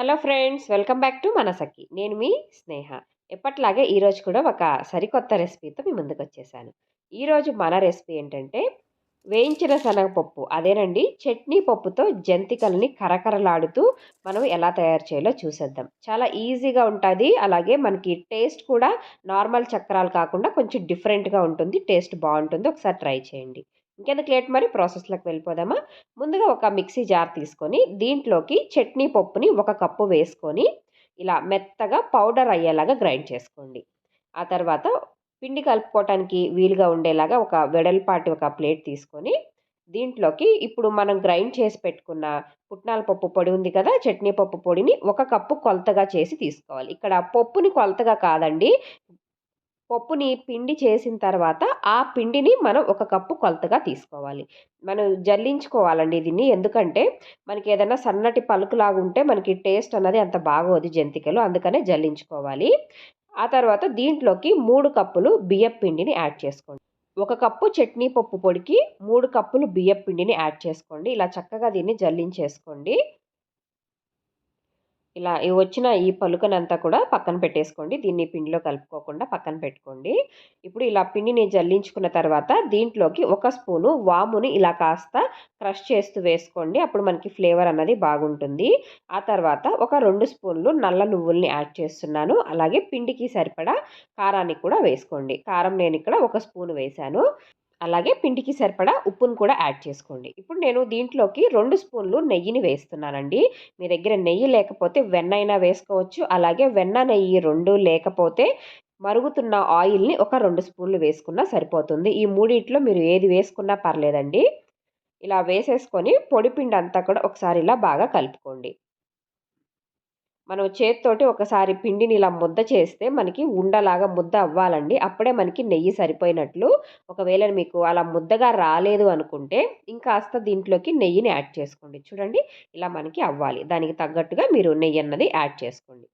Hello friends welcome back to మనసకి నేను మీ స్నేహ. ఎప్పట్లాగే ఈరోజు కూడా ఒక సరికొత్త రెసిపీతో మీ ముందుకు వచ్చేసాను ఈరోజు మన రెసిపీ ఏంటంటే వేయించిన శనగపప్పు అదేనండి చట్నీ పప్పుతో జంతికల్ని కరకరలాడుతూ మనం ఎలా తయారు చేయాలో చూసేద్దాం. చాలా ఈజీగా ఉంటుంది అలాగే మనకి టేస్ట్ కూడా నార్మల్ చక్రాలు కాకుండా కొంచెం డిఫరెంట్గా ఉంటుంది టేస్ట్ బాగుంటుంది. ఒకసారి ట్రై చేయండి. ఇంకెందుకు లేట్? మరి ప్రాసెస్లోకి వెళ్ళిపోదామా? ముందుగా ఒక మిక్సీ జార్ తీసుకొని దీంట్లోకి చట్నీ పప్పుని ఒక కప్పు వేసుకొని ఇలా మెత్తగా పౌడర్ అయ్యేలాగా గ్రైండ్ చేసుకోండి. ఆ తర్వాత పిండి కలుపుకోవటానికి వీలుగా ఉండేలాగా ఒక వెడల్పాటి ఒక ప్లేట్ తీసుకొని దీంట్లోకి ఇప్పుడు మనం గ్రైండ్ చేసి పెట్టుకున్న పుట్నాల పప్పు పొడి ఉంది కదా చట్నీ పప్పు పొడిని ఒక కప్పు కొలతగా చేసి తీసుకోవాలి. ఇక్కడ పప్పుని కొలతగా కాదండి పప్పుని పిండి చేసిన తర్వాత ఆ పిండిని మనం ఒక కప్పు కొలతగా తీసుకోవాలి. మనం జల్లించుకోవాలండి దీన్ని. ఎందుకంటే మనకి ఏదైనా సన్నటి పలుకులాగా ఉంటే మనకి టేస్ట్ అన్నది అంత బాగోదు జంతికలు. అందుకనే జల్లించుకోవాలి. ఆ తర్వాత దీంట్లోకి మూడు కప్పులు బియ్యం పిండిని యాడ్ చేసుకోండి. ఒక కప్పు చట్నీ పప్పు పొడికి మూడు కప్పులు బియ్యం పిండిని యాడ్ చేసుకోండి. ఇలా చక్కగా దీన్ని జల్లించేసుకోండి. ఇలా వచ్చిన ఈ పలుకనంతా కూడా పక్కన పెట్టేసుకోండి. దీన్ని పిండిలో కలుపుకోకుండా పక్కన పెట్టుకోండి. ఇప్పుడు ఇలా పిండిని జల్లించుకున్న తర్వాత దీంట్లోకి ఒక స్పూను వాముని ఇలా కాస్త క్రష్ చేస్తూ వేసుకోండి. అప్పుడు మనకి ఫ్లేవర్ అన్నది బాగుంటుంది. ఆ తర్వాత ఒక రెండు స్పూన్లు నల్ల నువ్వుల్ని యాడ్ చేస్తున్నాను. అలాగే పిండికి సరిపడా కారాన్ని కూడా వేసుకోండి. కారం నేను ఇక్కడ ఒక స్పూన్ వేశాను. అలాగే పిండికి సరిపడా ఉప్పును కూడా యాడ్ చేసుకోండి. ఇప్పుడు నేను దీంట్లోకి రెండు స్పూన్లు నెయ్యిని వేస్తున్నానండి. మీ దగ్గర నెయ్యి లేకపోతే వెన్న అయినా వేసుకోవచ్చు. అలాగే వెన్న నెయ్యి రెండు లేకపోతే మరుగుతున్న ఆయిల్ని ఒక రెండు స్పూన్లు వేసుకున్నా సరిపోతుంది. ఈ మూడిట్లో మీరు ఏది వేసుకున్నా పర్లేదండి. ఇలా వేసేసుకొని పొడిపిండి అంతా కూడా ఒకసారి ఇలా బాగా కలుపుకోండి. మనం చేతితోటి ఒకసారి పిండిని ఇలా ముద్ద చేస్తే మనకి ఉండలాగా ముద్ద అవ్వాలండి. అప్పుడే మనకి నెయ్యి సరిపోయినట్లు. ఒకవేళ మీకు అలా ముద్దగా రాలేదు అనుకుంటే ఇంకాస్త దీంట్లోకి నెయ్యిని యాడ్ చేసుకోండి. చూడండి ఇలా మనకి అవ్వాలి. దానికి తగ్గట్టుగా మీరు నెయ్యి అన్నది యాడ్ చేసుకోండి.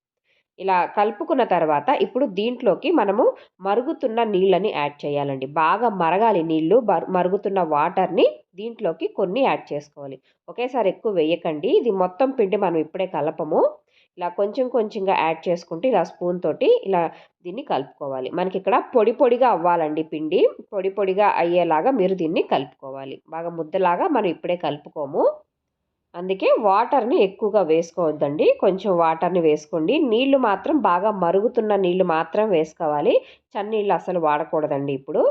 ఇలా కలుపుకున్న తర్వాత ఇప్పుడు దీంట్లోకి మనము మరుగుతున్న నీళ్ళని యాడ్ చేయాలండి. బాగా మరగాలి నీళ్ళు. మరుగుతున్న వాటర్ని దీంట్లోకి కొన్ని యాడ్ చేసుకోవాలి. ఒకేసారి ఎక్కువ వేయకండి. ఇది మొత్తం పిండి మనం ఇప్పుడే కలపము. ఇలా కొంచెం కొంచెంగా యాడ్ చేసుకుంటూ ఇలా స్పూన్ తోటి ఇలా దీన్ని కలుపుకోవాలి. మనకి ఇక్కడ పొడి పొడిగా అవ్వాలండి పిండి. పొడి పొడిగా అయ్యేలాగా మీరు దీన్ని కలుపుకోవాలి. బాగా ముద్దలాగా మనం ఇప్పుడే కలుపుకోము. అందుకే వాటర్ని ఎక్కువగా వేసుకోవద్దండి. కొంచెం వాటర్ని వేసుకోండి. నీళ్ళు మాత్రం బాగా మరుగుతున్న నీళ్ళు మాత్రం వేసుకోవాలి. చన్నీళ్ళు అసలు వాడకూడదండి ఇప్పుడు.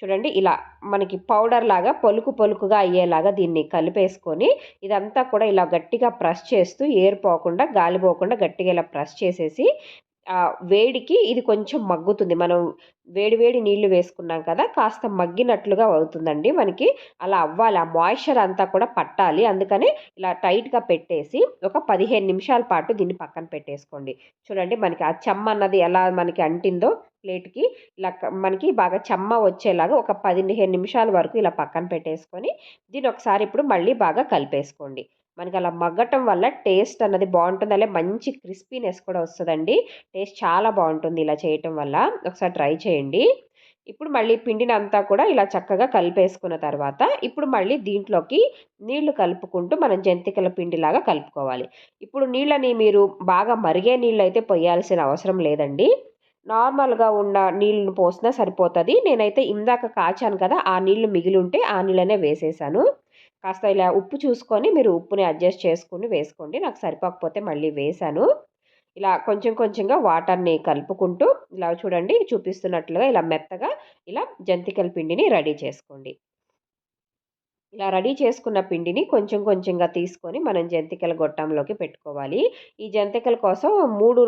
చూడండి ఇలా మనకి పౌడర్ లాగా పలుకు పలుకుగా అయ్యేలాగా దీన్ని కలిపేసుకొని ఇదంతా కూడా ఇలా గట్టిగా ప్రెస్ చేస్తూ ఏరిపోకుండా గాలిపోకుండా గట్టిగా ఇలా ప్రెస్ చేసేసి వేడికి ఇది కొంచెం మగ్గుతుంది. మనం వేడి వేడి నీళ్ళు వేసుకున్నాం కదా కాస్త మగ్గినట్లుగా అవుతుందండి మనకి. అలా అవ్వాలి. ఆ మాయిశ్చర్ అంతా కూడా పట్టాలి. అందుకని ఇలా టైట్గా పెట్టేసి ఒక పదిహేను నిమిషాల పాటు దీన్ని పక్కన పెట్టేసుకోండి. చూడండి మనకి ఆ చెమ్మ అన్నది ఎలా మనకి అంటిందో ప్లేట్కి. ఇలా మనకి బాగా చెమ్మ వచ్చేలాగా ఒక పదిహేను నిమిషాల వరకు ఇలా పక్కన పెట్టేసుకొని దీన్ని ఒకసారి ఇప్పుడు మళ్ళీ బాగా కలిపేసుకోండి. మనకి అలా మగ్గటం వల్ల టేస్ట్ అన్నది బాగుంటుంది. అలాగే మంచి క్రిస్పీనెస్ కూడా వస్తుందండి. టేస్ట్ చాలా బాగుంటుంది ఇలా చేయటం వల్ల. ఒకసారి ట్రై చేయండి. ఇప్పుడు మళ్ళీ పిండిని అంతా కూడా ఇలా చక్కగా కలిపేసుకున్న తర్వాత ఇప్పుడు మళ్ళీ దీంట్లోకి నీళ్ళు కలుపుకుంటూ మనం జంతికల పిండిలాగా కలుపుకోవాలి. ఇప్పుడు నీళ్ళని మీరు బాగా మరిగే నీళ్ళు అయితే పొయ్యాల్సిన అవసరం లేదండి. నార్మల్గా ఉన్న నీళ్ళను పోసినా సరిపోతుంది. నేనైతే ఇందాక కాచాను కదా ఆ నీళ్ళు మిగిలి ఉంటే ఆ నీళ్ళనే వేసేసాను. కాస్త ఇలా ఉప్పు చూసుకొని మీరు ఉప్పుని అడ్జస్ట్ చేసుకుని వేసుకోండి. నాకు సరిపోకపోతే మళ్ళీ వేసాను ఇలా కొంచెం కొంచెంగా వాటర్ని కలుపుకుంటూ ఇలా చూడండి చూపిస్తున్నట్లుగా ఇలా మెత్తగా ఇలా జంతికల పిండిని రెడీ చేసుకోండి. ఇలా రెడీ చేసుకున్న పిండిని కొంచెం కొంచెంగా తీసుకొని మనం జంతికల గొట్టంలోకి పెట్టుకోవాలి. ఈ జంతికల కోసం మూడు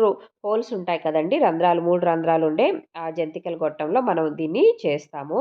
హోల్స్ ఉంటాయి కదండి. రంధ్రాలు మూడు రంధ్రాలు ఉండే ఆ జంతికల గొట్టంలో మనం దీన్ని చేస్తాము.